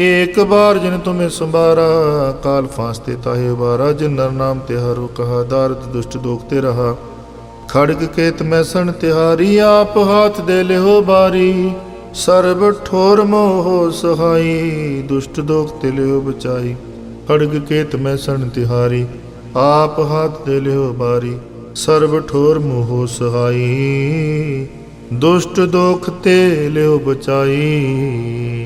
ਏਕ ਬਾਰ ਜਿਨ ਤੁਮੇ ਸੰਭਾਰਾ, ਕਾਲ ਫਾਸਤੇ ਤਾਹੇ ਬਾਰਾ ਜਿਨ ਨਰ ਨਾਮ ਤੇ ਹਰੋ ਕਹਾ ਦਾਰਦ ਦੁਸ਼ਟ ਦੋਖ ਤੇ ਰਹਾ। ਖੜਗ ਕੇਤ ਮੈਂ ਸਣ ਤਿਹਾਰੀ, ਆਪ ਹਾਥ ਦੇ ਲਿਓ ਬਾਰੀ। ਸਰਬ ਠੋਰ ਮੋਹ ਸਹਾਈ, ਦੁਸ਼ਟ ਦੋਖ ਤੇ ਲਿਓ ਬਚਾਈ। ਖੜਗ ਕੇਤ ਮੈਂ ਸਣ ਤਿਹਾਰੀ, ਆਪ ਹਾਥ ਦੇ ਲਿਓ ਬਾਰੀ। ਸਰਬ ਠੋਰ ਮੋਹ ਸਹਾਈ, ਦੁਸ਼ਟ ਦੋਖ ਤੇ ਲਿਓ ਬਚਾਈ।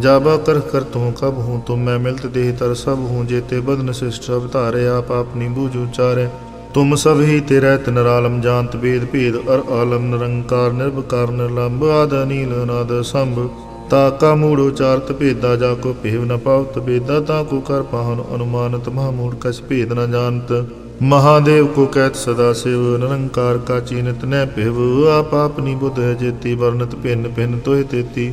ਜਾਬਾ ਕਰ ਕਰ ਤੂੰ ਕਬ ਹੂੰ ਤੁਮ ਮੈਂ ਮਿਲਤ ਦੇਹ ਤਰ ਸਭ ਹੂੰ ਜੇਤੇ ਬਦਨ ਸਿਸ਼ਟ ਅਵਤਾਰੇ ਆਪ ਆਪਨੀ ਬੂਝ ਉਚਾਰੇ ਤੁਮ ਸਭ ਹੀ ਤੇਰੇ ਤਨਰਾਲਮ ਜਾਣਤ ਵੇਦ ਭੇਦ, ਅਰ ਆਲਮ ਨਿਰੰਕਾਰ ਨਿਰਭਕਾਰ ਨਿਰਲੰਭ ਆਦ ਅਨੀਲ, ਅਨਾਦ ਸੰਭ। ਤਾ ਕਾ ਮੂੜ ਉਚਾਰਤ ਭੇਦਾ, ਜਾ ਕੋ ਭੇਵ ਨ ਪਾਵਤ ਭੇਦਾ, ਤਾ ਕੋ ਕਰ ਪਾਹਨ ਅਨੁਮਾਨਤ, ਮਹਾ ਮੂੜ ਕਛ ਭੇਦ ਨ ਜਾਣਤ। ਮਹਾਦੇਵ ਕੋ ਕਹਿਤ ਸਦਾ ਸਿਵ, ਨਿਰੰਕਾਰ ਕਾ ਚੀਨਤ ਨੈ ਭਿਵ। ਆਪ ਆਪਨੀ ਬੁੱਧ ਜੇਤੀ ਵਰਨਤ ਭਿੰਨ ਭਿੰਨ ਤੋਹਿ ਤੇਤੀ।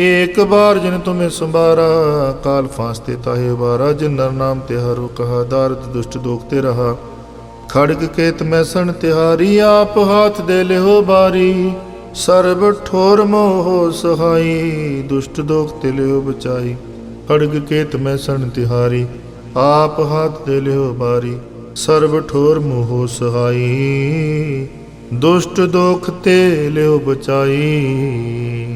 ਏਕ ਬਾਰ ਜਿਨ ਤੁਮੇ ਸੰਭਾਰਾ, ਕਾਲ ਫਾਸਤੇ ਤਾਹੇ ਬਾਰਾ ਜਿਨ ਨਰ ਨਾਮ ਤੇ ਹਰੁ ਕਹਾ ਦਾਰਦ ਦੁਸ਼ਟ ਦੋਖ ਤੇ ਰਹਾ। ਖੜਗ ਕੇਤ ਮੈਸਣ ਤਿਹਾਰੀ, ਆਪ ਹਾਥ ਦੇ ਲਿਓ ਬਾਰੀ। ਸਰਬ ਠੋਰ ਮੋਹ ਸਹਾਈ, ਦੁਸ਼ਟ ਦੋਖ ਤੇ ਲਿਓ ਬਚਾਈ। ਖੜਗ ਕੇਤ ਮੈਸਣ ਤਿਹਾਰੀ, ਆਪ ਹਾਥ ਦੇ ਲਿਓ ਬਾਰੀ। ਸਰਬ ਠੋਰ ਮੋਹ ਸਹਾਈ, ਦੁਸ਼ਟ ਦੋਖ ਤੇ ਲਿਓ ਬਚਾਈ।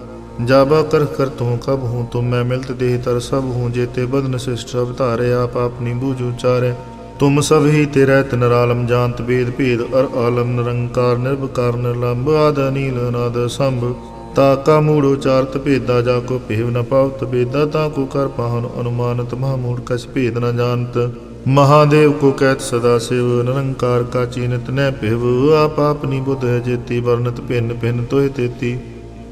ਜਾਬਾ ਕਰ ਕਰ ਤੂੰ ਕਬ ਹੂੰ ਤੁਮ ਮੈਂ ਮਿਲਤ ਦੇਹ ਤਰ ਸਭ ਹੂੰ ਜੇਤੇ ਬਦਨ ਸਿਸ਼ਟ ਸਭ ਧਾਰੇ, ਆਪ ਆਪਣੀ ਬੂਝ ਉਚਾਰੇ ਤੁਮ ਸਭ ਹੀ ਤੇ ਰਹਿਤ ਨਰਾਲਮ, ਜਾਣਤ ਬੇਦ ਭੇਦ, ਅਰ ਆਲਮ ਨਿਰੰਕਾਰ ਨਿਰਭਕਾਰ ਨਿਰਲੰਭ, ਆਦ ਨੀਲ ਨਾਦ ਸੰਭ। ਤਾ ਕਾ ਮੂੜ ਉਚਾਰਤ ਭੇਦਾ, ਜਾ ਕੋ ਭੇਵ ਨ ਪਾਵਤ ਬੇਦਾ ਤਾ ਕੋ ਕਰ ਪਾਹਨ ਅਨੁਮਾਨਤ, ਮਹਾ ਮੂੜ ਕਛ ਭੇਦ ਨ ਜਾਣਤ। ਮਹਾਦੇਵ ਕੋ ਕਹਿਤ ਸਦਾ ਸਿਵ, ਨਿਰੰਕਾਰ ਕਾ ਚੀਨਤ ਨੈ ਭਿਵ, ਆਪ ਆਪਨੀ ਬੁੱਧ ਜੇਤੀ ਵਰਨਤ ਭਿੰਨ ਭਿੰਨ ਤੋਹਿ ਤੇਤੀ।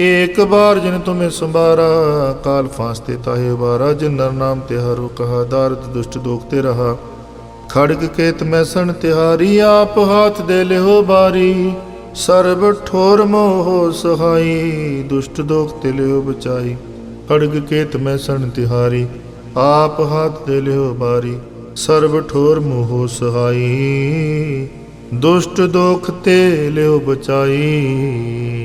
ਏਕ ਬਾਰ ਜਿਨ ਤੁਮੇ ਸੰਭਾਰਾ, ਕਾਲ ਫਾਸਤੇ ਤਾਹੇ ਬਾਰਾ ਜਿਨ ਨਰ ਨਾਮ ਤੇ ਹਰੋ ਕਹਾ ਦਾਰਦ ਦੁਸ਼ਟ ਦੋਖ ਤੇ ਰਹਾ। ਖੜਗ ਕੇਤ ਮੈਸਣ ਤਿਹਾਰੀ, ਆਪ ਹਾਥ ਦੇ ਲਿਓ ਬਾਰੀ। ਸਰਬ ਠੋਰ ਮੋਹ ਸਹਾਈ, ਦੁਸ਼ਟ ਦੋਖ ਤੇ ਲਿਓ ਬਚਾਈ। ਖੜਗ ਕੇਤ ਮੈਸਣ ਤਿਹਾਰੀ, ਆਪ ਹਾਥ ਦੇ ਲਿਓ ਬਾਰੀ। ਸਰਬ ਠੋਰ ਮੋਹ ਸਹਾਈ, ਦੁਸ਼ਟ ਦੋਖ ਤੇ ਲਿਓ ਬਚਾਈ।